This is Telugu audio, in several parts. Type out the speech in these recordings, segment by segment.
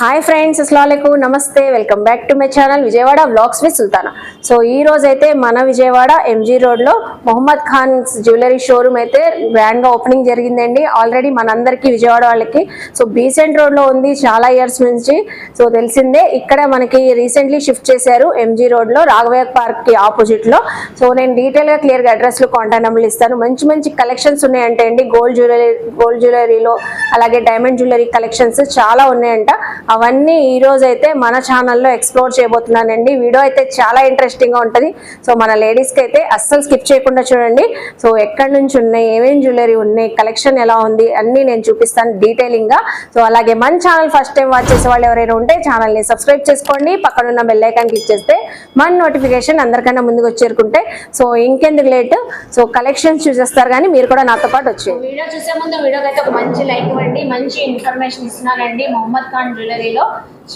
హాయ్ ఫ్రెండ్స్ అస్సలం నమస్తే welcome back to my channel Vijayawada vlogs with Sultana so ఈ రోజు అయితే మన విజయవాడ ఎంజీ రోడ్లో మొహమ్మద్ ఖాన్ జ్యువెలరీ షోరూమ్ అయితే గ్రాండ్గా ఓపెనింగ్ జరిగిందండి. ఆల్రెడీ మనందరికీ విజయవాడ వాళ్ళకి. సో బీసెంట్ రోడ్లో ఉంది చాలా ఇయర్స్ నుంచి. సో తెలిసిందే ఇక్కడ మనకి రీసెంట్లీ షిఫ్ట్ చేశారు ఎంజీ రోడ్లో రాఘవయ్య పార్క్కి ఆపోజిట్లో సో నేను డీటెయిల్గా క్లియర్గా అడ్రస్లు కాంటాక్ట్ నెంబర్లు ఇస్తాను. మంచి మంచి కలెక్షన్స్ ఉన్నాయంటే అండి. గోల్డ్ జ్యువెలరీ గోల్డ్ జ్యువెలరీలో అలాగే డైమండ్ జ్యువెలరీ కలెక్షన్స్ చాలా ఉన్నాయంట. అవన్నీ ఈ రోజు అయితే మన ఛానల్లో ఎక్స్ప్లోర్ చేయబోతున్నానండి. వీడియో అయితే చాలా ఇంట్రెస్టింగ్గా ఉంటుంది. సో మన లేడీస్కి అయితే అస్సలు స్కిప్ చేయకుండా చూడండి. సో ఎక్కడి నుంచి ఉన్నాయి ఏమేం జ్యువెలరీ ఉన్నాయి కలెక్షన్ ఎలా ఉంది అన్ని నేను చూపిస్తాను డీటెయిలింగ్గా సో అలాగే మన ఛానల్ ఫస్ట్ టైం వాచ్ చేసే వాళ్ళు ఎవరైనా ఉంటే ఛానల్ని సబ్స్క్రైబ్ చేసుకోండి. పక్కనున్న బెల్లైకాన్ క్లిక్ చేస్తే మన నోటిఫికేషన్ అందరికన్నా ముందుకు వచ్చేరుకుంటే సో ఇంకెందుకు లేట్ సో కలెక్షన్స్ చూసేస్తారు కానీ మీరు కూడా నాతో పాటు వచ్చేది వీడియో చూసే ముందు వీడియోకి అయితే ఒక మంచి లైక్ ఇవ్వండి. మంచి ఇన్ఫర్మేషన్ ఇస్తున్నానండి. మొహమ్మద్ ఖాన్ జ్యువెలరీలో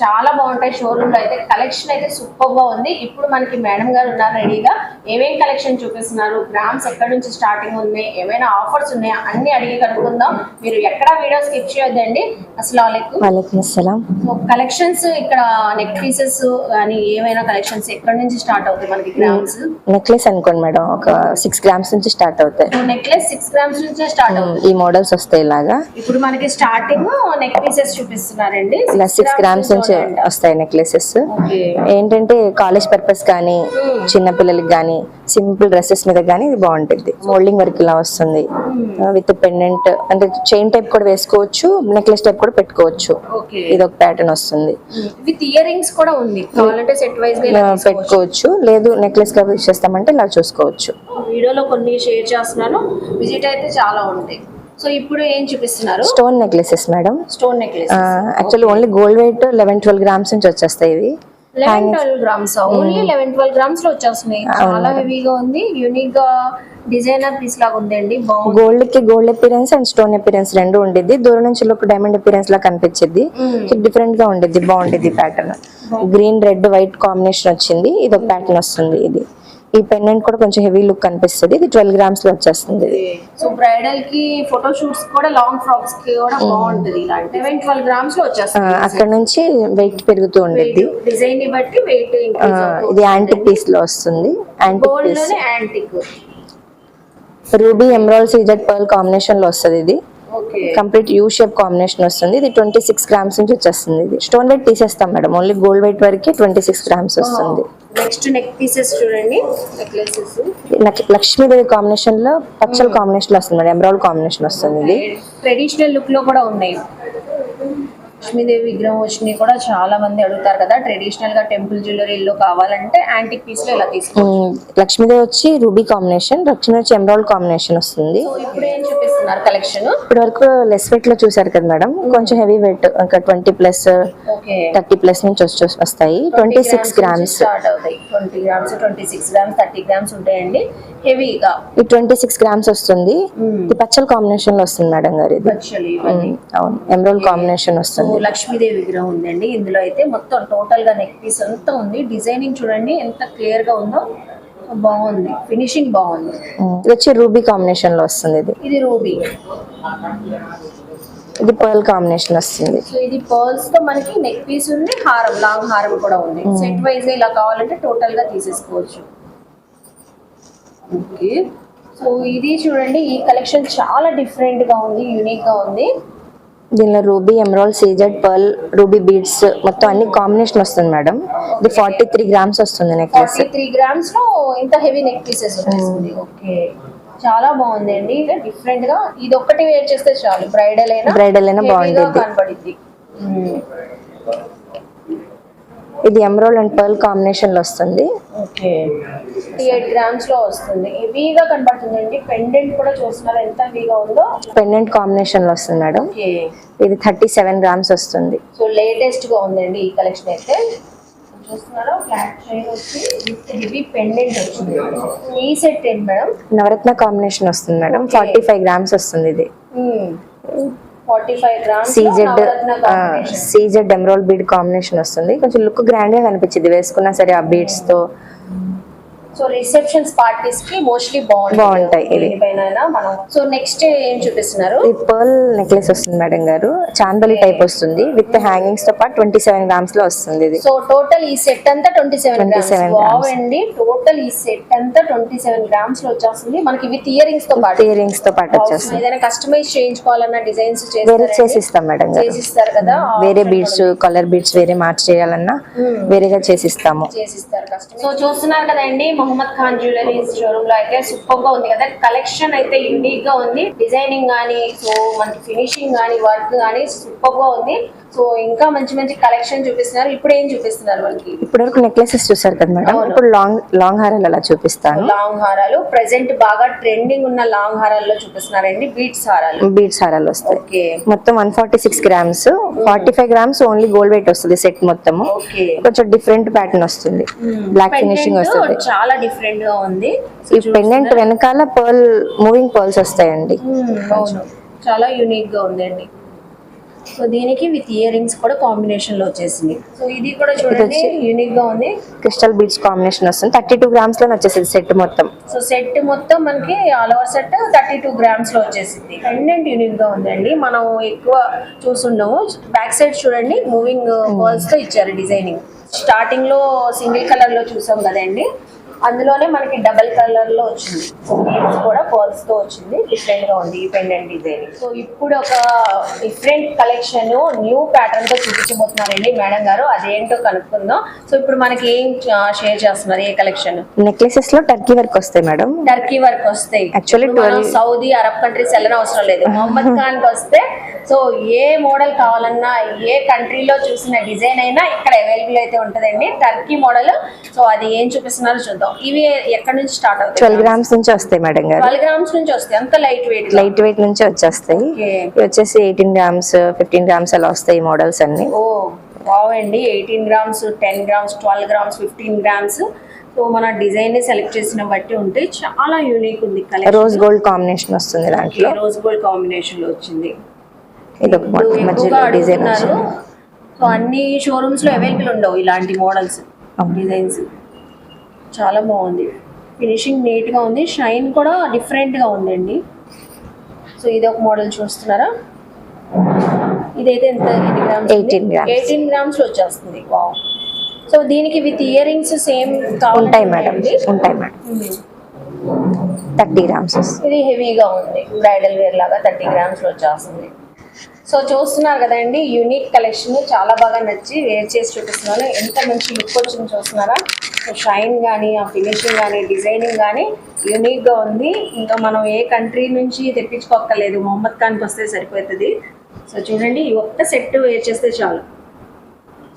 చాలా బాగుంటాయి షోరూమ్లో. అయితే కలెక్షన్ అయితే సూపర్గా ఉంది. ఇప్పుడు మనకి మేడం గారు ఉన్నారు రెడీగా ఏమేం కలెక్షన్ చూపిస్తున్నారు? గ్రామ్స్ ఎక్కడి నుంచి స్టార్టింగ్ ఉన్నాయి? ఏమైనా ఆఫర్స్ ఉన్నాయా? అన్ని అడిగి కనుక్కుందాం. మీరు ఎక్కడ వీడియో స్కిప్ చేయొద్దండి. అస్సలాం. కలెక్షన్స్ ఇక్కడ నెక్ పీసెస్ కానీ ఏమైనా కలెక్షన్స్ ఎక్కడి నుంచి స్టార్ట్ అవుతాయి మనకి గ్రామ్స్ నెక్లెస్ అనుకోండి మేడం. ఒక సిక్స్ గ్రామ్స్ నుంచి స్టార్ట్ అవుతాయి. నెక్లెస్ సిక్స్ గ్రామ్స్ నుంచే స్టార్ట్ అవుతుంది ఈ మోడల్స్ వస్తాయి ఇలాగా. ఇప్పుడు మనకి స్టార్టింగ్ నెక్ పీసెస్ చూపిస్తున్నారండి. సిక్స్ గ్రామ్స్ నుంచి వస్తాయి నెక్లెసెస్ ఏంటంటే కాలేజ్ పర్పస్ కానీ చిన్న పిల్లలకి కానీ సింపుల్ డ్రెస్సెస్ మీద కానీ ఇది బాగుంటుంది. మోల్డింగ్ వర్క్ ఇలా వస్తుంది. విత్ పెండెంట్ అంటే చైన్ టైప్ కూడా వేసుకోవచ్చు నెక్లెస్ టైప్ కూడా పెట్టుకోవచ్చు. ఇది ఒక ప్యాటర్న్ వస్తుంది. విత్ ఇయర్ రింగ్స్ కూడా ఉంది. కావాలంటే సెట్ వైజ్. పెట్టుకోవచ్చు. లేదు నెక్లెస్గా చేస్తామంటే ఇలా చూసుకోవచ్చు. వీడియోలో కొన్ని షేర్ చేస్తున్నాను. విజిట్ అయితే చాలా ఉంటాయి. సో ఇప్పుడు ఏం చూపిస్తున్నారు? Stone necklaces madam stone necklace actually only gold weight eleven twelve grams నుంచి వచ్చేస్తాయి ఇవి. Eleven twelve grams only eleven twelve గ్రామ్స్లో వచ్చేస్తున్నాయి. చాలా హెవీగా ఉంది. యూనిక్గా డిజైనర్ పీస్ లాగా ఉందండి. బాగుంది. గోల్డ్కి gold appearance and stone appearance రెండు ఉండిద్ది. దూరం నుంచి లోపు డైమండ్ అపిరెన్స్ లా కనిపించింది డిఫరెంట్గా ఉండిద్ది బాగుండిద్ది pattern green red white combination వచ్చింది. ఇది ఒక ప్యాటర్న్ వస్తుంది ఇది. ఈ పెండెంట్ కూడా కొంచెం హెవీ లుక్ కనిపిస్తుంది. ఇది ట్వెల్వ్ గ్రామ్స్లో వచ్చేస్తుంది సో బ్రైడల్కి ఫోటో షూట్స్ కూడా లాంగ్ ఫ్రాక్స్కి కూడా బాగుంటది ఇలాంటి ట్వెల్వ్ గ్రామ్స్లో వచ్చేస్తుంది. అక్కడ నుంచి వెయిట్ పెరుగుతూ ఉండిద్ది. డిజైన్ని బట్టి వెయిట్ ఇది యాంటిక్ పీస్లో వస్తుంది. Antique పీస్లోనే antique ruby emerald CZ pearl కాంబినేషన్లో వస్తుంది ఇది. కంప్లీట్ యూ షేప్ కాంబినేషన్ వస్తుంది. ఇది ట్వంటీ సిక్స్ గ్రామ్స్ నుంచి వచ్చేస్తుంది ఇది. స్టోన్ వెయిట్ తీసేస్తాం మేడం. ఓన్లీ గోల్డ్ వెయిట్ వరకు ట్వంటీ సిక్స్ గ్రామ్స్ వస్తుంది నెక్స్ట్ నెక్ పీసెస్ చూడండి. నెక్లెసెస్ లక్- లక్ష్మీదేవి కాంబినేషన్లో పచ్చల కాంబినేషన్లో వస్తుంది మేడం. ఎమరాల్డ్ కాంబినేషన్ వస్తుంది ఇది. ట్రెడిషనల్ లుక్లో కూడా ఉన్నాయి. లక్ష్మీదేవి విగ్రహం వచ్చినాయి కూడా చాలా మంది అడుగుతారు కదా. ట్రెడిషనల్గా టెంపుల్ జ్యువెలరీలో కావాలంటే యాంటిక్ పీస్లో ఇలా తీసుకో ఉమ్, లక్ష్మీదేవి వచ్చి రూబీ కాంబినేషన్ లక్ష్మీ వచ్చి ఎమరాల్డ్ కాంబినేషన్ వస్తుంది ఇప్పుడు ఏం చూపిస్తున్నారు కలెక్షన్ ఇప్పటి వరకు లెస్ వెయిట్లో చూసారు కదా మేడం. కొంచెం హెవీ వెయిట్ ఇంకా ట్వంటీ ప్లస్ థర్టీ ప్లస్ నుంచి వచ్చి వస్తాయి. ట్వంటీ సిక్స్ గ్రామ్స్ స్టార్ట్ అవుతాయి. Twenty grams twenty six grams thirty grams ఉంటాయండి. హెవీగా ఈ ట్వంటీ సిక్స్ గ్రామ్స్ వస్తుంది. ఇది పచ్చల కాంబినేషన్లో వస్తుంది మేడం గారు ఇది. అవును. ఎమరాల్డ్ కాంబినేషన్ వస్తుంది. లక్ష్మీదేవి విగ్రహం ఉందండి. ఇందులో అయితే మొత్తం టోటల్గా నెక్ పీస్ అంతా ఉంది. డిజైనింగ్ చూడండి ఎంత క్లియర్గా ఉందో బాగుంది. ఫినిషింగ్ బాగుంది. ఇది వచ్చి రూబీ కాంబినేషన్లో వస్తుంది ఇది. ఇది రూబీ ఇది పర్ల్ కాంబినేషన్ వస్తుంది. సో ఇది పర్ల్స్తో మనకి నెక్ పీస్ ఉంది హారం లాంగ్ హారం కూడా ఉంది. సెట్ వైజ్ ఇలా కావాలంటే టోటల్గా తీసేసుకోవచ్చు. ఓకే సో ఇది చూడండి ఈ కలెక్షన్ చాలా డిఫరెంట్గా ఉంది యూనిక్గా ఉంది. దీనిలో ruby emerald CZ pearl ruby beads మొత్తం అన్ని కాంబినేషన్ వస్తుంది మేడం. ఇది ఫార్టీ త్రీ గ్రామ్స్ వస్తుంది నెక్లెస్ త్రీ గ్రామ్స్లో ఇంత హెవీ నెక్ పీసెస్ వచ్చేసింది ఓకే. చాలా బాగుందండి. డిఫరెంట్గా ఇది ఒక్కటి వేర్ చేస్తే చాలు. బ్రైడల్ అయినా Bridal అయినా బాగుంటుంది. మ్మ్. ఇది ఎమరాల్డ్ అండ్ పర్ల్ కాంబినేషన్లో వస్తుంది. ఓకే. ఎయిట్ గ్రామ్స్లో వస్తుంది. హెవీగా కనబడుతుందండి పెండెంట్ కూడా చూస్తున్నారు? ఎంత హెవీగా ఉందో? పెండెంట్ కాంబినేషన్లో వస్తుంది మేడం. ఇది థర్టీ సెవెన్ గ్రామ్స్ వస్తుంది. సో లేటెస్ట్గా ఉందండి ఈ కలెక్షన్ అయితే. చూస్తున్నారా? ఫ్లాట్ చైన్ వచ్చి విత్ హెవీ పెండెంట్ వచ్చింది. ఈ సెట్ ఏంటి మేడం? నవరత్న కాంబినేషన్ వస్తుంది మేడం. ఫార్టీ ఫైవ్ గ్రామ్స్ వస్తుంది ఇది. Forty five grams CZ CZ emerald bead combination వస్తుంది. కొంచెం లుక్ గ్రాండ్గా కనిపించింది. వేసుకున్నా సరే ఆ బీడ్స్తో సో రిసెప్షన్స్ పార్టీస్కి మోస్ట్లీ బాగుంటాయి మనం. సో నెక్స్ట్ ఏం చూపిస్తున్నారు? ఇది పర్ల్ నెక్లెస్ వస్తుంది మేడం గారు. చాందలి టైప్ వస్తుంది. విత్ హ్యాంగింగ్స్తో పాటు ట్వంటీ సెవెన్ గ్రామ్స్లో వస్తుంది ఇది. సో టోటల్ ఈ సెట్ అంతా twenty seven grams 27 wow grams. అండి. టోటల్ ఈ సెట్ అంతా ట్వంటీ సెవెన్ గ్రామ్స్లో వచ్చేస్తుంది. మనకి విత్ ఇయర్ రింగ్స్తో పాటు. ఇయర్ రింగ్స్తో పాటు వచ్చేస్తుంది. ఏదైనా కస్టమైజ్ చేయించుకోవాలన్నా డిజైన్స్ వేరే చేసిస్తాం మేడం గారు. చేసిస్తారు కదా. వేరే బీడ్స్ కలర్ బీడ్స్ వేరే మార్చి చేయాలన్నా వేరేగా చేసిస్తాము. చేసిస్తారు సో చూస్తున్నారు కదండి మొహమ్మద్ ఖాన్ జ్యువెలరీ షోరూమ్లో అయితే సూపర్గా ఉంది కదా. కలెక్షన్ అయితే యూనిక్గా ఉంది. డిజైనింగ్ గానీ సో మనకి ఫినిషింగ్ గానీ వర్క్ గానీ సూపర్గా ఉంది. సో ఇంకా మంచి మంచి కలెక్షన్ చూపిస్తున్నారు. ఇప్పుడు ఏం చూపిస్తున్నారు మనకి? ఇప్పటి వరకు నెక్లెసెస్ చూసారు కదా మేడం ఇప్పుడు లాంగ్ లాంగ్ హారాలు అలా చూపిస్తాను? లాంగ్ హారాలు ప్రెసెంట్ బాగా ట్రెండింగ్ ఉన్న లాంగ్ హారాల్లో చూపిస్తున్నారండి. బీట్స్ హారాలు బీడ్స్ హారాలు వస్తాయి. మొత్తం one forty six grams forty five grams only gold weight వస్తుంది సెట్ మొత్తము. ఓకే. కొంచెం డిఫరెంట్ ప్యాటర్న్ వస్తుంది. బ్లాక్ ఫినిషింగ్ వస్తుంది. చాలా డిఫరెంట్గా ఉంది. ఈ పెండెంట్ వెనకాల పర్ల్ మూవింగ్ పర్ల్స్ వస్తాయండి. అవును. చాలా యూనిక్గా ఉందండి. సో దీనికి విత్ ఇయర్ రింగ్స్ కూడా కాంబినేషన్లో వచ్చేసింది. సో ఇది కూడా చూడండి యూనిక్గా ఉంది. క్రిస్టల్ బీడ్స్ కాంబినేషన్ వస్తుంది. థర్టీ టూ గ్రామ్స్లోనే వచ్చేసింది సెట్ మొత్తం. సో సెట్ మొత్తం మనకి all over set thirty two గ్రామ్స్లో వచ్చేసింది. పెండెంట్ యూనిక్గా ఉందండి. మనం ఎక్కువ చూసుండము. బ్యాక్ సైడ్ చూడండి మూవింగ్ పర్ల్స్తో ఇచ్చారు డిజైనింగ్ స్టార్టింగ్లో సింగిల్ కలర్లో చూసాం కదండి. అందులోనే మనకి డబల్ కలర్లో వచ్చింది. బీడ్స్ కూడా పర్ల్స్తో వచ్చింది. డిఫరెంట్గా ఉంది ఈ పెండెంట్ డిజైన్ సో ఇప్పుడు ఒక డిఫరెంట్ కలెక్షన్ న్యూ ప్యాటర్న్తో చూపించబోతున్నారండి మేడం గారు. అదేంటో కనుక్కుందాం. సో ఇప్పుడు మనకి ఏం షేర్ చేస్తున్నారు ఏ కలెక్షన్ నెక్లెసెస్లో టర్కీ వర్క్ వస్తాయి మేడం. టర్కీ వర్క్ వస్తాయి. 12 సౌదీ అరబ్ కంట్రీస్ వెళ్ళిన అవసరం లేదు. మొహమ్మద్ ఖాన్కి వస్తే సో ఏ మోడల్ కావాలన్నా ఏ కంట్రీలో చూసిన డిజైన్ అయినా ఇక్కడ అవైలబుల్ అయితే ఉంటదండి. టర్కీ మోడల్ సో అది ఏం చూపిస్తున్నారో చూద్దాం. ఇవి ఎక్కడ నుంచి స్టార్ట్ అవుతాయి? ట్వెల్వ్ గ్రామ్స్ నుంచి వస్తాయి మేడం గారు. ట్వెల్వ్ గ్రామ్స్ నుంచి వస్తాయి. అంత లైట్ వెయిట్ లైట్ వెయిట్ నుంచి వచ్చేస్తాయి. ఇవి వచ్చేసి ఎయిటీన్ గ్రామ్స్ ఫిఫ్టీన్ గ్రామ్స్ అలా వస్తాయి మోడల్స్ అన్ని. ఓ బాగుండి eighteen grams ten grams twelve grams fifteen grams. So మన డిజైన్ సెలెక్ట్ చేసిన బట్టి ఉంటే చాలా యూనిక్ ఉంది రోజ్ గోల్డ్ కాంబినేషన్ వస్తుంది దాంట్లో. రోజ్ గోల్డ్ కాంబినేషన్లో వచ్చింది. ఇది ఒక మధ్యలో డిజైన్ సో అన్ని షోరూమ్స్లో అవైలబుల్ ఉండవు ఇలాంటి మోడల్స్. డిజైన్స్. చాలా బాగుంది. ఫినిషింగ్ నీట్గా ఉంది. షైన్ కూడా డిఫరెంట్గా ఉందండి. సో ఇది ఒక మోడల్ చూస్తున్నారా? ఇదైతే ఎంత? ఎన్ని గ్రామ్స్ 18 grams. ఎయిటీన్ గ్రామ్స్ వచ్చేస్తుంది. వావ్ సో దీనికి విత్ ఇయర్ రింగ్స్ సేమ్ ఉంటాయి మేడం ఉంటాయి మేడం థర్టీ గ్రామ్స్ ఇది హెవీగా ఉంది. బ్రైడల్ వేర్ లాగా థర్టీ గ్రామ్స్లో వచ్చేస్తుంది. సో చూస్తున్నారు కదండి యూనిక్ కలెక్షన్ చాలా బాగా నచ్చి వేర్ చేసి చూపిస్తున్నాను. ఎంత మంచి లుక్ వచ్చింది చూస్తున్నారా? సో షైన్ కానీ ఆ ఫినిషింగ్ కానీ డిజైనింగ్ కానీ యూనిక్గా ఉంది. ఇంకా మనం ఏ కంట్రీ నుంచి తెప్పించుకోక్కర్లేదు. మొహమ్మద్ ఖాన్కి వస్తే సరిపోతుంది. సో చూడండి ఈ ఒక్క సెట్ వేర్ చేస్తే చాలు.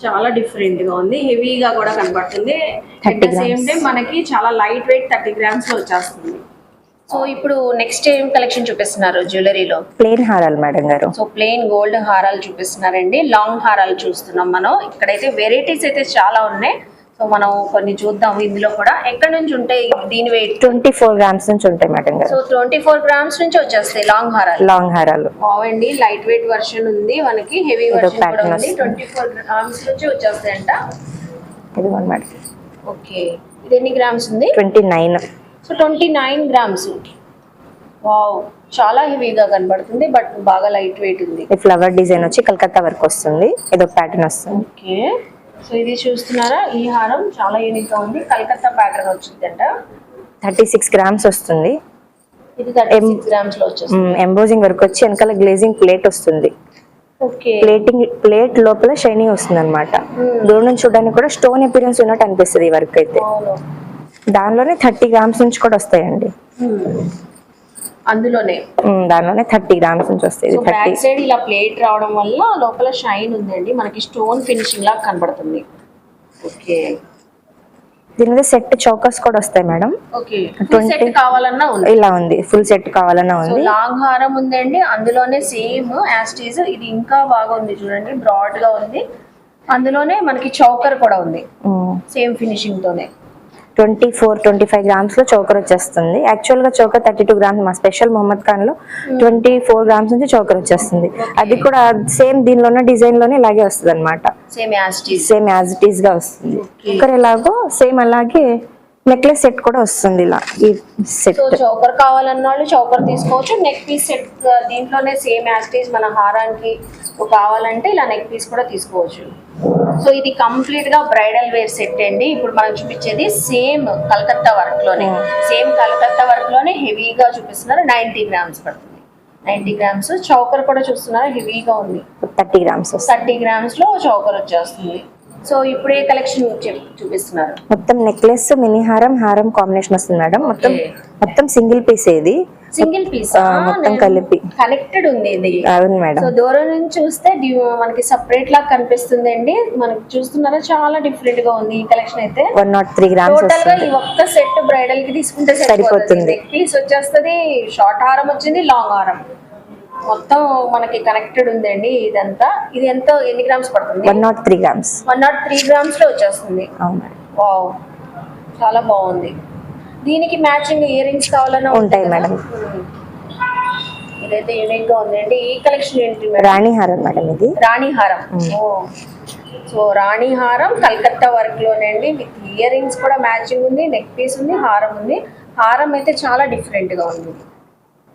చాలా డిఫరెంట్గా ఉంది. హెవీగా కూడా కనబడుతుంది. At 30 the same. టైం మనకి చాలా లైట్ వెయిట్ థర్టీ గ్రామ్స్లో వచ్చేస్తుంది. సో ఇప్పుడు నెక్స్ట్ ఏం కలెక్షన్ చూపిస్తున్నారు జ్యువెలరీలో ప్లేన్ హారాలు మేడం గారు. సో ప్లెయిన్ గోల్డ్ హారాలు చూపిస్తున్నారండి. లాంగ్ హారాలు చూస్తున్నాం మనం. ఇక్కడైతే వెరైటీస్ అయితే చాలా ఉన్నాయి. సో మనం కొన్ని చూద్దాం ఇందులో కూడా. ఎక్కడి నుంచి ఉంటాయి దీని వెయిట్ ట్వంటీ ఫోర్ గ్రామ్స్ నుంచి ఉంటాయి madam so twenty four grams నుంచి వచ్చేస్తాయి లాంగ్ హారాలు. లాంగ్ హారాలు. బాగుండి లైట్ వెయిట్ వర్షన్ ఉంది. మనకి హెవీ వర్షన్ కూడా ఉంది. ట్వంటీ ఫోర్ గ్రామ్స్ నుంచి వచ్చేస్తాయంట. ఇది మేడం ఓకే ఇది ఎన్ని గ్రామ్స్ ఉంది? Twenty nine so twenty nine grams wow చాలా హెవీగా కనబడుతుంది బట్ బాగా లైట్ వెయిట్ ఉంది. ఫ్లవర్ డిజైన్ వచ్చి కలకత్తా వర్క్ వస్తుంది. ఒక ప్యాటర్న్ వస్తుంది. ఓకే సో ఇది చూస్తున్నారా? ఈ హారం చాలా యూనిక్గా ఉంది. కలకత్తా ప్యాటర్న్ వచ్చిందంట. థర్టీ సిక్స్ గ్రామ్స్ వస్తుంది ఎంబోజింగ్ వర్క్ వచ్చి వెనకాల గ్లేజింగ్ ప్లేట్ వస్తుంది. ఓకే ప్లేటింగ్ ప్లేట్ లోపల షైనింగ్ వస్తుంది అనమాట దూరం నుంచి చూడడానికి కూడా స్టోన్ అపీరెన్స్ ఉన్నట్టు అనిపిస్తుంది ఈ వర్క్ అయితే. దానిలోనే థర్టీ గ్రామ్స్ నుంచి కూడా వస్తాయండి. అందులోనే? దానిలోనే థర్టీ గ్రామ్స్ నుంచి వస్తాయి. థర్టీ. సైడ్ ఇలా ప్లేట్ రావడం వల్ల లోపల షైన్ ఉందండి. మనకి స్టోన్ ఫినిషింగ్ లాగా కనబడుతుంది. ఓకే. దీని మీద సెట్ చౌకస్ కూడా వస్తాయి మేడం. సెట్ కావాలన్నా ఉంది. ఇలా ఉంది. ఫుల్ సెట్ కావాలన్నా ఉంది. లాంగ్ హారం ఉందండి. అందులోనే సేమ్ యాస్టీజ్ ఇది ఇంకా బాగా ఉంది చూడండి. బ్రాడ్గా ఉంది. అందులోనే మనకి చౌకర్ కూడా ఉంది. సేమ్ ఫినిషింగ్ తోనే ట్వంటీ ఫోర్ ట్వంటీ ఫైవ్ గ్రామ్స్లో చౌకర్ వచ్చేస్తుంది. యాక్చువల్గా చౌకర్ థర్టీ టూ గ్రామ్స్ మా స్పెషల్ మొహమ్మద్ ఖాన్లో ట్వంటీ ఫోర్ గ్రామ్స్ నుంచి చౌకర్ వచ్చేస్తుంది. అది కూడా సేమ్ దీనిలోనే డిజైన్లోనే ఇలాగే వస్తుంది అనమాట సేమ్ యాజ్ ఇట్ ఈస్గా వస్తుంది. చౌకర్ ఎలాగో సేమ్ అలాగే నెక్లెస్ సెట్ కూడా వస్తుంది ఇలా. ఈ సెట్ చౌకర్ కావాలన్న వాళ్ళు చౌకర్ తీసుకోవచ్చు. నెక్ పీస్ సెట్ దీంట్లోనే సేమ్ యాస్టేజ్ మన హారానికి కావాలంటే ఇలా నెక్ పీస్ కూడా తీసుకోవచ్చు. సో ఇది కంప్లీట్గా బ్రైడల్ వేర్ సెట్ అండి. ఇప్పుడు మనం చూపించేది సేమ్ కలకత్తా వర్క్లోనే. సేమ్ కలకత్తా వర్క్లోనే హెవీగా చూపిస్తున్నారు. నైన్టీ గ్రామ్స్ పడుతుంది. Ninety grams. చౌకర్ కూడా చూస్తున్నారు? హెవీగా ఉంది. థర్టీ గ్రామ్స్ థర్టీ గ్రామ్స్లో చౌకర్ వచ్చేస్తుంది. సో ఇప్పుడు కలెక్షన్ చూపిస్తున్నారు? మొత్తం నెక్లెస్ మినీ హారం హారం కాంబినేషన్ వస్తుంది మేడం. మొత్తం. మొత్తం సింగిల్ పీస్ ఇది సింగిల్ పీస్ మొత్తం కలిపి. కనెక్టెడ్ ఉంది ఇది అవును మేడం. సో దూరం నుంచి చూస్తే మనకి సపరేట్ లాగా కనిపిస్తుంది అండి మనకి చూస్తున్నారా చాలా డిఫరెంట్గా ఉంది ఈ కలెక్షన్ అయితే. వన్ నాట్ త్రీ గ్రామ్స్ టోటల్గా ఈ ఒక్క సెట్ బ్రైడల్కి తీసుకుంటే సరిపోతుంది. పీస్ వచ్చేస్తుంది షార్ట్ హారం వచ్చింది లాంగ్ హారం. మొత్తం మనకి కనెక్టెడ్ ఉందండి ఇదంతా. ఇది ఎంత ఎన్ని గ్రామ్స్ పడుతుంది? One nought three grams one nought three గ్రామ్స్లో వచ్చేస్తుంది. అవును చాలా బాగుంది. దీనికి మ్యాచింగ్ ఇయర్ రింగ్స్ కావాలన్నా ఉంటాయి? మేడం. ఇదైతే యూనిక్గా ఉందండి. ఈ కలెక్షన్ ఏంటి మేడం? రాణి హారం మేడం ఇది. రాణి హారం. ఓ. సో రాణి హారం కలకత్తా వర్క్ లోనండి విత్ ఇయర్ రింగ్స్ కూడా మ్యాచింగ్ ఉంది నెక్ పీస్ ఉంది హారం ఉంది. హారం అయితే చాలా డిఫరెంట్గా ఉంది.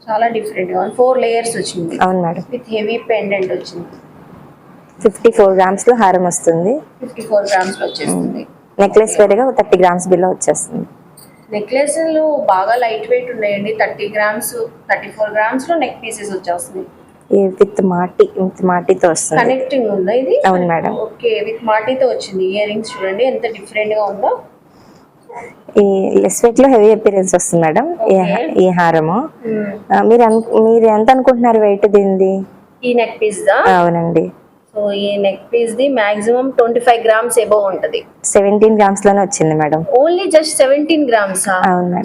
చాలా డిఫరెంట్గా ఉంది. ఫోర్ లేయర్స్ వచ్చింది. అవును మేడం. విత్ హెవీ పెండెంట్ వచ్చింది. ఫిఫ్టీ ఫోర్ గ్రామ్స్లో హారం వస్తుంది. ఫిఫ్టీ ఫోర్ గ్రామ్స్ వచ్చేస్తుంది. నెక్లెస్ వేరేగా థర్టీ గ్రామ్స్ బిలో వచ్చేస్తుంది. నెక్లెస్లు బాగా లైట్ వెయిట్ ఉన్నాయండి. థర్టీ గ్రామ్స్ థర్టీ ఫోర్ గ్రామ్స్లో నెక్ పీసెస్ వచ్చేస్తుంది విత్ మాటి విత్ మాటితో వస్తుంది. కనెక్టింగ్ ఉందా ఇది? అవును మేడం. ఓకే విత్ మాటీతో వచ్చింది. ఇయర్ రింగ్స్ చూడండి ఎంత డిఫరెంట్గా ఉందో. ఈ లెస్ వెయిట్లో హెవీ అపీరెన్స్ వస్తుంది మేడం. ఈ హారము. మీరు మీరు ఎంత అనుకుంటున్నారు వెయిట్ దీనిది? ఈ నెక్ పీస్ అవునండి. సో ఈ neck piece the maximum twenty five grams above ఉంటది. సెవెంటీన్ గ్రామ్స్లోనే వచ్చింది madam. Only just seventeen grams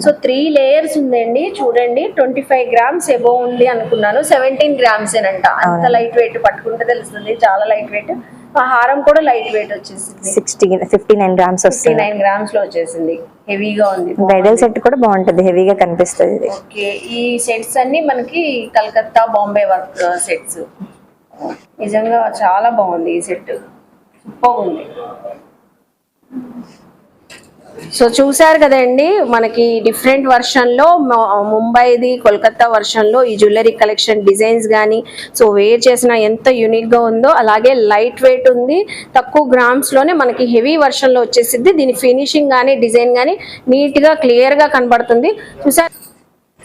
so three layers ఉందండి. చూడండి ట్వంటీ ఫైవ్ గ్రామ్స్ ఎబో ఉంది అనుకున్నాను. సెవెంటీన్ గ్రామ్స్ ఏనంట. అంత లైట్ వెయిట్ పట్టుకుంటే తెలుస్తుంది. చాలా లైట్ వెయిట్ ఆ హారం కూడా లైట్ వెయిట్ వచ్చేసింది. Sixty fifty nine grams fifty nine గ్రామ్స్లో వచ్చేసింది. హెవీగా ఉంది. బ్రైడల్ సెట్ కూడా బాగుంటుంది. హెవీగా కనిపిస్తుంది ఓకే ఈ సెట్స్ అన్ని మనకి కలకత్తా బాంబే వర్క్ సెట్స్ నిజంగా చాలా బాగుంది ఈ సెట్. సూపర్ ఉంది. సో చూసారు కదండి మనకి డిఫరెంట్ వర్షన్లో ముంబైది కోల్కతా వర్షన్లో ఈ జ్యువెలరీ కలెక్షన్ డిజైన్స్ కానీ సో వేర్ చేసిన ఎంత యూనిక్గా ఉందో అలాగే లైట్ వెయిట్ ఉంది. తక్కువ గ్రామ్స్లోనే మనకి హెవీ వర్షన్లో వచ్చేసింది దీని ఫినిషింగ్ కానీ డిజైన్ కానీ నీట్గా క్లియర్గా కనబడుతుంది. చూసారు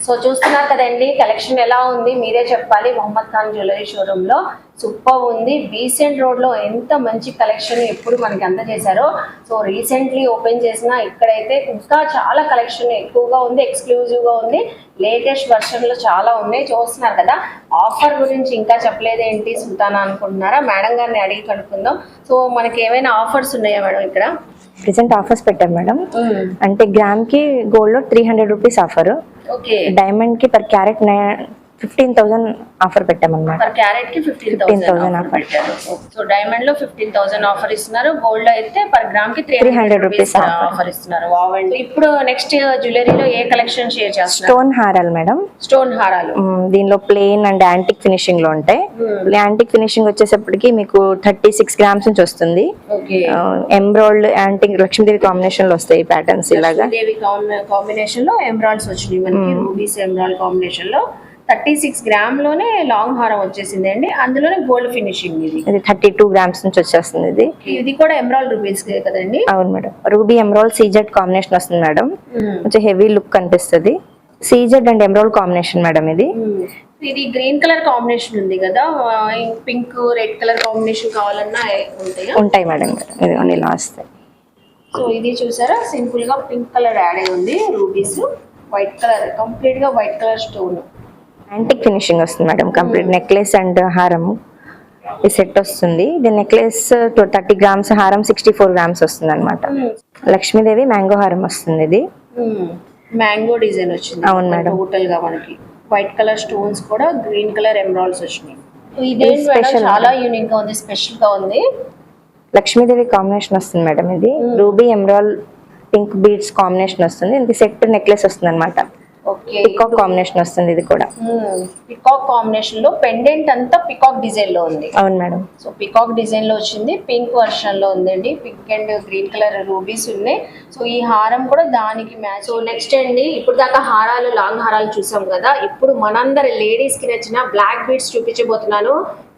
సో చూస్తున్నారు కదండి కలెక్షన్ ఎలా ఉంది? మీరే చెప్పాలి మొహమ్మద్ ఖాన్ జ్యువెలరీ షోరూమ్లో సూపర్ ఉంది. బీసెంట్ రోడ్లో ఎంత మంచి కలెక్షన్ ఎప్పుడు మనకి అందజేశారో. సో రీసెంట్లీ ఓపెన్ చేసిన ఇక్కడైతే ఇంకా చాలా కలెక్షన్ ఎక్కువగా ఉంది ఎక్స్క్లూజివ్గా ఉంది. లేటెస్ట్ వర్షన్లో చాలా ఉన్నాయి. చూస్తున్నారు కదా ఆఫర్ గురించి ఇంకా చెప్పలేదేంటి సుల్తానా అనుకుంటున్నారా? మేడం గారిని అడిగి కనుక్కుందాం. సో మనకి ఏమైనా ఆఫర్స్ ఉన్నాయా మేడం ఇక్కడ? ప్రెసెంట్ ఆఫర్స్ పెట్టాం మేడం. అంటే గ్రామ్కి గోల్డ్లో three hundred rupees offer okay డైమండ్కి per carat fifteen thousand offer పెట్టామన్నమాట. Per క్యారెట్కి ఫిఫ్టీన్ 15,000 థౌసండ్. పెట్టారు. సో డైమండ్లో ఫిఫ్టీన్ థౌసండ్ ఆఫర్ ఇస్తున్నారు. గోల్డ్ అయితే పర్ గ్రామ్కి త్రీ 300 హండ్రెడ్ రూపీస్. ఆఫర్ ఇస్తున్నారు. వావండి ఇప్పుడు నెక్స్ట్ జ్యువెలరీలో ఏ కలెక్షన్ షేర్ చేస్తున్నారు? స్టోన్ హారాలు మేడం. స్టోన్ హారాలు. దీనిలో ప్లెయిన్ అండ్ యాంటిక్ ఫినిషింగ్లో ఉంటాయి. యాంటిక్ ఫినిషింగ్ వచ్చేసప్పటికి మీకు థర్టీ సిక్స్ గ్రామ్స్ నుంచి వస్తుంది. ఎంబ్రాయిడ్ యాంటిక్ లక్ష్మీదేవి కాంబినేషన్లో వస్తాయి ప్యాటర్న్స్ ఇలాగా. కాంబినేషన్లో ఎమరాల్డ్స్ వచ్చినాయి మనకి. రూబీస్ ఎమరాల్డ్ కాంబినేషన్లో. థర్టీ సిక్స్ గ్రామ్లోనే లాంగ్ హారం వచ్చేసింది అండి. అందులోనే గోల్డ్ ఫినిషింగ్ ఇది. ఇది థర్టీ టూ గ్రామ్స్ నుంచి వచ్చేస్తుంది ఇది. ఇది కూడా ఎమరాల్డ్ రూబీస్ కదండి? అవును madam. Ruby emerald CZ combination వస్తుంది మేడం. కొంచెం హెవీ లుక్ కనిపిస్తుంది. CZ and emerald combination madam ఇది. ఇది గ్రీన్ కలర్ కాంబినేషన్ ఉంది కదా? పింక్ రెడ్ కలర్ కాంబినేషన్ కావాలన్నా ఉంటాయా? ఉంటాయి మేడం. ఇది ఇలా వస్తాయి సో ఇది చూసారా? సింపుల్గా పింక్ కలర్ యాడ్ అయి ఉంది రూబీస్ వైట్ కలర్ కంప్లీట్గా white colour stone. Antique finishing వస్తుంది మేడం కంప్లీట్ నెక్లెస్ అండ్ హారం ఈ సెట్ వస్తుంది. ఇది నెక్లెస్ థర్టీ గ్రామ్స్ హారం సిక్స్టీ ఫోర్ గ్రామ్స్ వస్తుంది అనమాట లక్ష్మీదేవి మ్యాంగో హారం వస్తుంది ఇది. మ్యాంగో డిజైన్ వచ్చింది. అవును మేడం. టోటల్గా మనకి. వైట్ కలర్ స్టోన్స్ కూడా గ్రీన్ కలర్ ఎమరాల్డ్స్ వచ్చినాయి. ఇది special చాలా యూనిక్గా ఉంది స్పెషల్గా ఉంది. లక్ష్మీదేవి కాంబినేషన్ వస్తుంది మేడం ఇది. Ruby emerald pink beads combination వస్తుంది. ఇది సెట్ నెక్లెస్ వస్తుంది అనమాట పికాక్ కాంబినేషన్ వస్తుంది ఇది కూడా. పికాక్ కాంబినేషన్లో పెండెంట్ అంతా పికాక్ డిజైన్లో ఉంది. అవును మేడం. సో పికాక్ డిజైన్లో వచ్చింది పింక్ వర్షన్లో ఉందండి. Pink and green colour rubies ఉన్నాయి. సో ఈ హారం కూడా దానికి మ్యాచ్ సో నెక్స్ట్ అండి ఇప్పుడు దాకా హారాలు లాంగ్ హారాలు చూసాం కదా. ఇప్పుడు మనందరి లేడీస్కి నచ్చిన బ్లాక్ బీడ్స్ చూపించబోతున్నాను.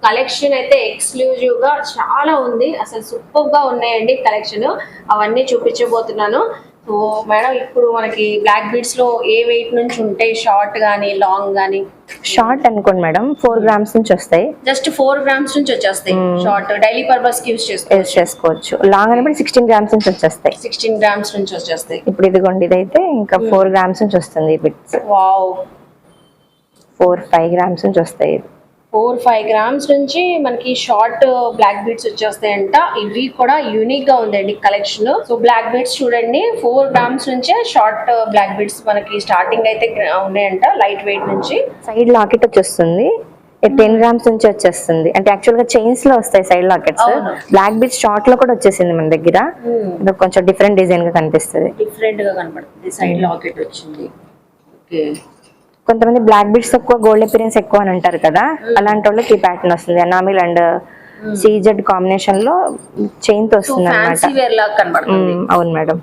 కలెక్షన్ అయితే ఎక్స్క్లూజివ్గా చాలా ఉంది. అసలు సూపర్గా ఉన్నాయండి కలెక్షన్ అవన్నీ చూపించబోతున్నాను. సో మేడం ఇప్పుడు మనకి బ్లాక్ బీడ్స్లో ఏ వెయిట్ నుంచి ఉంటాయి? షార్ట్ గానీ లాంగ్ గానీ? షార్ట్ అనుకోండి మేడం ఫోర్ గ్రామ్స్ నుంచి వస్తాయి. జస్ట్ ఫోర్ గ్రామ్స్ నుంచి వచ్చేస్తాయి. షార్ట్ డైలీ పర్పస్కి యూస్ చేసుకోవచ్చు. యూస్ చేసుకోవచ్చు. లాంగ్ అనేప్పుడు సిక్స్టీన్ గ్రామ్స్ నుంచి వచ్చేస్తాయి. సిక్స్టీన్ గ్రామ్స్ నుంచి వచ్చేస్తాయి. ఇప్పుడు ఇదిగోండి ఇదైతే ఇంకా ఫోర్ గ్రామ్స్ నుంచి వస్తుంది bits wow four five grams నుంచి వస్తాయి. ఇవి. ఫోర్ ఫైవ్ గ్రామ్స్ నుంచి మనకి షార్ట్ బ్లాక్ బీడ్స్ వచ్చేస్తాయంట. ఇవి కూడా యూనిక్గా ఉందండి కలెక్షన్ సో బ్లాక్ బీడ్స్ చూడండి. ఫోర్ గ్రామ్స్ నుంచే షార్ట్ బ్లాక్ బీడ్స్ మనకి స్టార్టింగ్ అయితే ఉన్నాయంట లైట్ వెయిట్ నుంచి. సైడ్ లాకెట్ వచ్చేస్తుంది. టెన్ గ్రామ్స్ నుంచి వచ్చేస్తుంది. అంటే యాక్చువల్గా చైన్స్లో వస్తాయి సైడ్ లాకెట్స్. బ్లాక్ బీచ్ షార్ట్లో కూడా వచ్చేసింది మన దగ్గర. ఇది కొంచెం డిఫరెంట్ డిజైన్గా కనిపిస్తుంది. డిఫరెంట్గా కనపడుతుంది. సైడ్ లాకెట్ వచ్చింది. ఓకే కొంతమంది బ్లాక్ బీట్స్ ఎక్కువ గోల్డ్ అపిరియన్స్ ఎక్కువ అని అంటారు కదా. అలాంటి వాళ్ళకి ఈ ప్యాటర్న్ వస్తుంది. అనామిల్ అండ్ సీజెడ్ కాంబినేషన్లో చైన్తో వస్తుంది అనమాట కనబడుతుంది. అవును మేడం.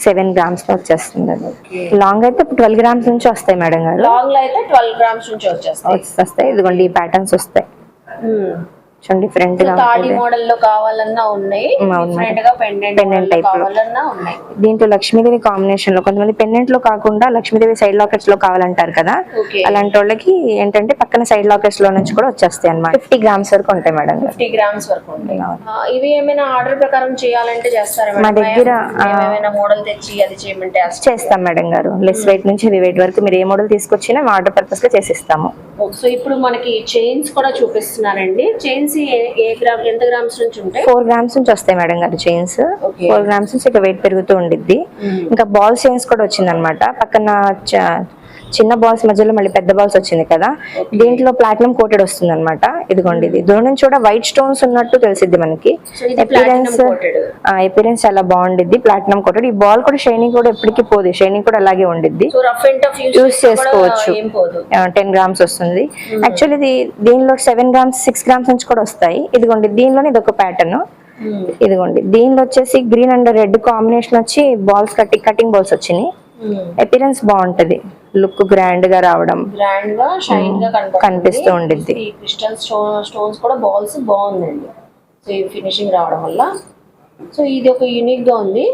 సెవెన్ గ్రామ్స్లో వచ్చేస్తుంది. లాంగ్ అయితే ట్వెల్వ్ గ్రామ్స్ నుంచి వస్తాయి మేడం గారు. లాంగ్లో అయితే ట్వెల్వ్ గ్రామ్స్ నుంచి వచ్చేస్తాయి. వస్తాయి. ఇదిగోండి ఈ ప్యాటర్న్స్ వస్తాయి. చూడండి డిఫరెంట్గా మోడల్లో. కావాలన్నా ఉన్నాయి. పెండెంట్ దీంట్లో లక్ష్మీదేవి కాంబినేషన్లో కొంతమంది పెండెంట్లో కాకుండా లక్ష్మీదేవి సైడ్ లాకెట్స్లో కావాలంటారు కదా? అలాంటి వాళ్ళకి ఏంటంటే పక్కన సైడ్ లాకెట్స్లో నుంచి కూడా వచ్చేస్తాయి అన్నమాట. ఫిఫ్టీ గ్రామ్స్ వరకు ఉంటాయి మేడం. ఫిఫ్టీ గ్రామ్స్ వరకు ఉంటాయి. ఇవి ఏమైనా ఆర్డర్ ప్రకారం చేయాలంటే చేస్తారా మా? దగ్గర, మోడల్ తెచ్చి అది చేయమంటే చేస్తాం. మేడం గారు. లెస్ వెయిట్ నుంచి హెవీ వెయిట్ వరకు మీరు ఏ మోడల్ తీసుకొచ్చినా ఆర్డర్ పర్పస్గా చేసిస్తాము. సో ఇప్పుడు మనకి చైన్స్ కూడా చూపిస్తున్నారండి. చైన్స్ ఏ గ్రామ్ ఎంత గ్రామ్స్ నుంచి ఉంటాయి? ఫోర్ గ్రామ్స్ నుంచి వస్తాయి మేడం గారు చైన్స్. ఫోర్ గ్రామ్స్ నుంచి ఇక వెయిట్ పెరుగుతూ ఉండిద్ది. ఇంకా బాల్ చైన్స్ కూడా వచ్చింది అనమాట పక్కన చిన్న బాల్స్ మధ్యలో మళ్ళీ పెద్ద బాల్స్ వచ్చింది కదా. దీంట్లో ప్లాటినం కోటెడ్ వస్తుంది అనమాట ఇదిగోండి ఇది. దూరం నుంచి కూడా వైట్ స్టోన్స్ ఉన్నట్టు తెలిసిద్ది మనకి. Coated. ఎపిరెన్స్ చాలా బాగుండిద్ది ప్లాటినం కోటెడ్ ఈ బాల్ కూడా షైనింగ్ కూడా ఎప్పటికీ పోదు. షైనింగ్ కూడా అలాగే ఉండిద్ది. యూస్ చేసుకోవచ్చు. టెన్ గ్రామ్స్ వస్తుంది. యాక్చువల్లీ ఇది దీనిలో సెవెన్ గ్రామ్స్ సిక్స్ గ్రామ్స్ నుంచి కూడా వస్తాయి. ఇదిగోండి దీనిలోనే ఇది ఒక ప్యాటర్న్ ఇదిగోండి దీనిలో వచ్చేసి గ్రీన్ అండ్ రెడ్ కాంబినేషన్ వచ్చి బాల్స్ కట్టి కటింగ్ బాల్స్ వచ్చినాయి. అపిరెన్స్ బాగుంటది. లుక్ గ్రాండ్గా రావడం గ్రాండ్గా షైన్గా కనిపిస్తూ ఉండిద్ది. ఈ క్రిస్టల్ స్టోన్స్ కూడా బాల్స్ బాగుందండి సో ఈ ఫినిషింగ్ రావడం వల్ల. సో ఇది ఒక యూనిక్గా ఉంది.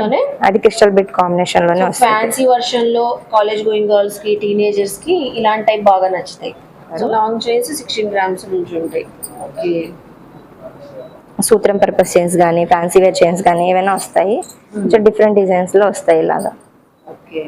లోనే. అది క్రిస్టల్ బిట్ కాంబినేషన్లోనే వస్తుంది. ఫ్యాన్సీ వర్షన్లో కాలేజ్ గోయింగ్ గర్ల్స్కి టీనేజర్స్కి ఇలాంటి టైప్ బాగా నచ్చుతాయి. So long chains sixteen grams నుంచి ఉంటాయి. ఓకే సూత్రం పర్పస్ చైన్స్ కానీ ఫ్యాన్సీ వేర్ చైన్స్ కానీ ఏవైనా వస్తాయి. కొంచెం డిఫరెంట్ డిజైన్స్లో వస్తాయి ఇలాగా. ఓకే